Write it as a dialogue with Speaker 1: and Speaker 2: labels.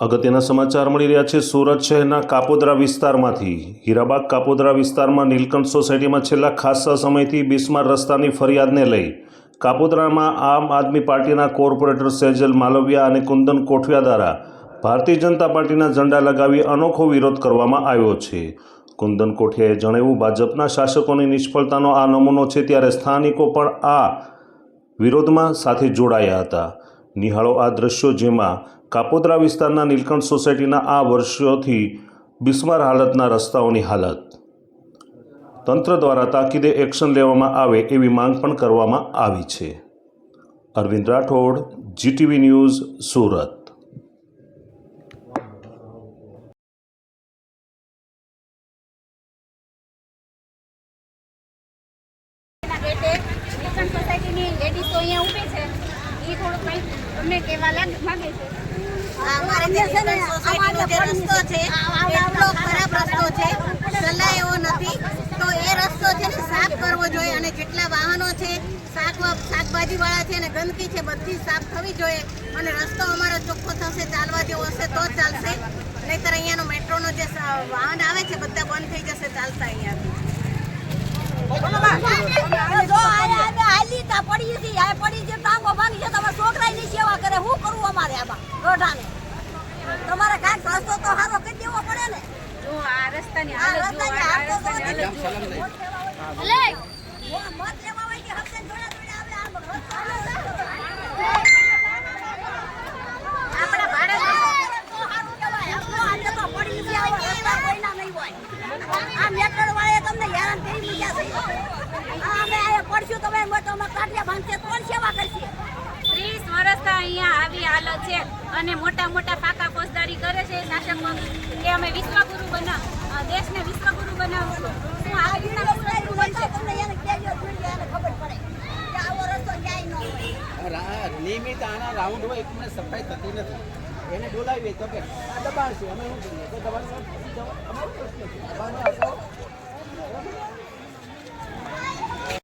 Speaker 1: અગત્યના સમાચાર મળી રહ્યા છે. સુરત શહેરના કાપોદરા વિસ્તારમાંથી હીરાબાગ કાપોદરા વિસ્તારમાં નીલકંઠ સોસાયટીમાં છેલ્લા ખાસ્સા સમયથી બિસ્માર રસ્તાની ફરિયાદને લઈ કાપોદરામાં આમ આદમી પાર્ટીના કોર્પોરેટર સેજલ માલવિયા અને કુંદન કોઠિયા દ્વારા ભારતીય જનતા પાર્ટીના ઝંડા લગાવી અનોખો વિરોધ કરવામાં આવ્યો છે. કુંદન કોઠિયાએ જણાવ્યું, ભાજપના શાસકોની નિષ્ફળતાનો આ નમૂનો છે, ત્યારે સ્થાનિકો પણ આ વિરોધમાં સાથે જોડાયા હતા. નિહાળો આ દ્રશ્યો જેમાં કાપોદ્રા વિસ્તારના નીલકંઠ સોસાયટીના આ વર્ષોથી બિસ્માર હાલતના રસ્તાઓની હાલત. તંત્ર દ્વારા તાકીદે એક્શન લેવામાં આવે એવી માંગ પણ કરવામાં આવી છે. Arvind Rathod, GTV news, Surat.
Speaker 2: સોસાયટીની લેડીઝો અહીંયા ઊભી છે. એ થોડું કંઈક તમને કહેવા લાગે માગે છે.
Speaker 3: અમારે છે ને અમારો જે રસ્તો છે એટલો ખરાબ રસ્તો છે સલાહ એવો નથી. તો એ રસ્તો છે ને સાફ કરવો જોઈએ અને જેટલા વાહનો છે શાક શાકભાજીવાળા છે ને ગંદકી છે બધી સાફ થવી જોઈએ. અને રસ્તો અમારો ચોખ્ખો થશે ચાલવા જેવો હશે તો જ ચાલશે. નહીતર અહીંયાનો મેટ્રોનો જે વાહન આવે છે બધા બંધ થઈ જશે ચાલતા અહીંયાથી
Speaker 4: જો આયા અમે હાલી તા પડી હતી આ પડી છે ટાંગો ભાંગી છે તમે છોકરાની સેવા કરે હું કરું અમારે આમાં તમારે કાંઈક રસ્તો તો સારો કરી દેવો પડે ને
Speaker 2: જો આ રસ્તાની હાલત જો આ રસ્તાની. હાલત જો.
Speaker 4: ભલે. મત લેવા હોય કે હપ્તે જોડે જોડે આવે આમ
Speaker 2: આપણા ભારત
Speaker 4: તો સારું કહેવાય. આપણો આજે તો પડી છે આવા રસ્તા કોઈના નહીં હોય. આ મેટર વાળાએ તમને હેરાન કરી મૂક્યા છે. અમે અહીંયા પડશું તમે અમે કાઢ્યા ભાંગશે કોણ સેવા કરશે
Speaker 2: અહીંયા છે અને મોટા મોટા ફાકા ફોજદારી કરે છે શાસકો કે અમે વિશ્વગુરુ બનાવ અ, દેશને વિશ્વગુરુ બનાવશું. શું આ રીતના વિશ્વગુરુ બનશે
Speaker 4: તમને એને કહેજો જોઈએ એને ખબર પડે કે આવો રસ્તો ક્યાંય ન હોય.
Speaker 5: નિયમિત આના રાઉન્ડ હોય એટલે સફાઈ થતી નથી. એને બોલાવીએ તો કે આ દબાણ છે અમે શું કરીએ? તો દબાણ અમારો